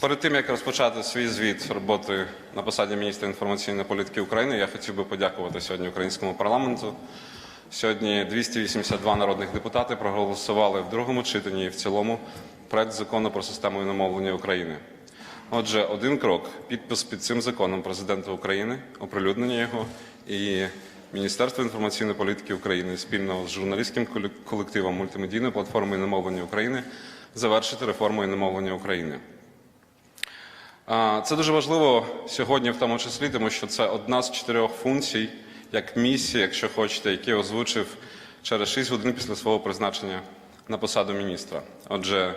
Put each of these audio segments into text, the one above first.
Перед тим як розпочати свій звіт роботи на посаді міністра інформаційної політики України, я хотів би подякувати сьогодні українському парламенту. Сьогодні 282 народних депутати проголосували в другому читанні і в цілому проект закону про систему іномовлення України. Отже, один крок підпис під цим законом президента України, оприлюднення його і Міністерство інформаційної політики України спільно з журналістським колективом мультимедійної платформи іномовлення України завершити реформу іномовлення України. Це дуже важливо сьогодні, в тому числі, тому що це одна з чотирьох функцій, як місія, якщо хочете, які озвучив через 6 годин після свого призначення на посаду міністра. Отже,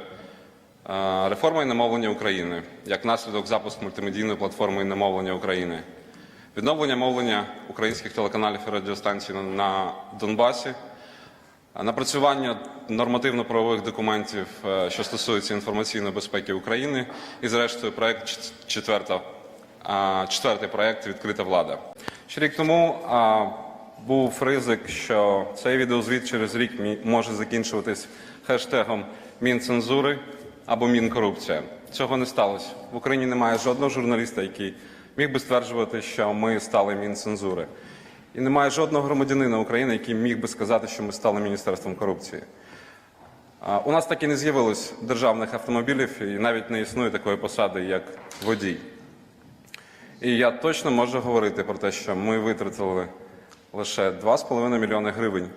а, реформа іномовлення України як наслідок запуску мультимедійної платформи іномовлення України, відновлення мовлення українських телеканалів і радіостанцій на Донбасі, напрацювання нормативно-правових документів, е, що стосуються інформаційної безпеки України, і, зрештою, проект четверта, четвертий проект Відкрита влада. Ще рік тому був ризик, що цей відеозвіт через рік може закінчуватись хештегом Мінцензури або Мінкорупція. Цього не сталося. В Україні немає жодного журналіста, який міг би стверджувати, що ми стали Мінцензури. І немає жодного громадянина України, який міг би сказати, що ми стали міністерством корупції. У нас так і не з'явилось державних автомобілів, і навіть не існує такої посади, як водій. І я точно можу говорити про те, що ми витратили лише 2,5 мільйони гривень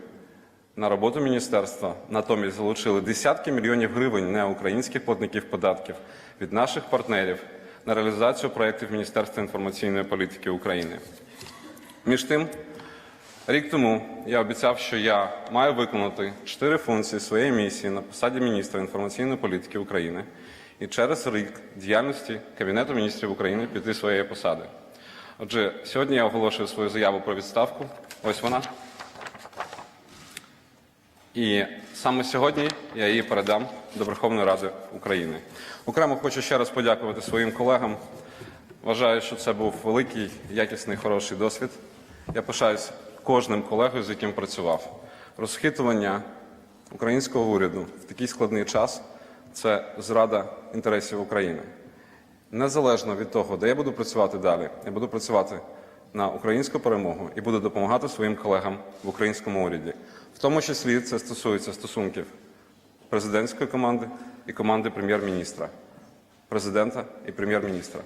на роботу міністерства, натомість залучили десятки мільйонів гривень не українських платників податків від наших партнерів на реалізацію проєктів Міністерства інформаційної політики України. Між тим, рік тому я обіцяв, що я маю виконати чотири функції своєї місії на посаді міністра інформаційної політики України і через рік діяльності Кабінету міністрів України піти своєї посади. Отже, сьогодні я оголошую свою заяву про відставку. Ось вона. І саме сьогодні я її передам до Верховної Ради України. Окремо хочу ще раз подякувати своїм колегам. Вважаю, що це був великий, якісний, хороший досвід. Я пишаюсь кожним колегою, з яким працював. Розхитування українського уряду в такий складний час це зрада інтересів України. Незалежно від того, де я буду працювати далі, я буду працювати на українську перемогу і буду допомагати своїм колегам в українському уряді. В тому числі це стосується стосунків президентської команди і команди прем'єр-міністра, президента і прем'єр-міністра.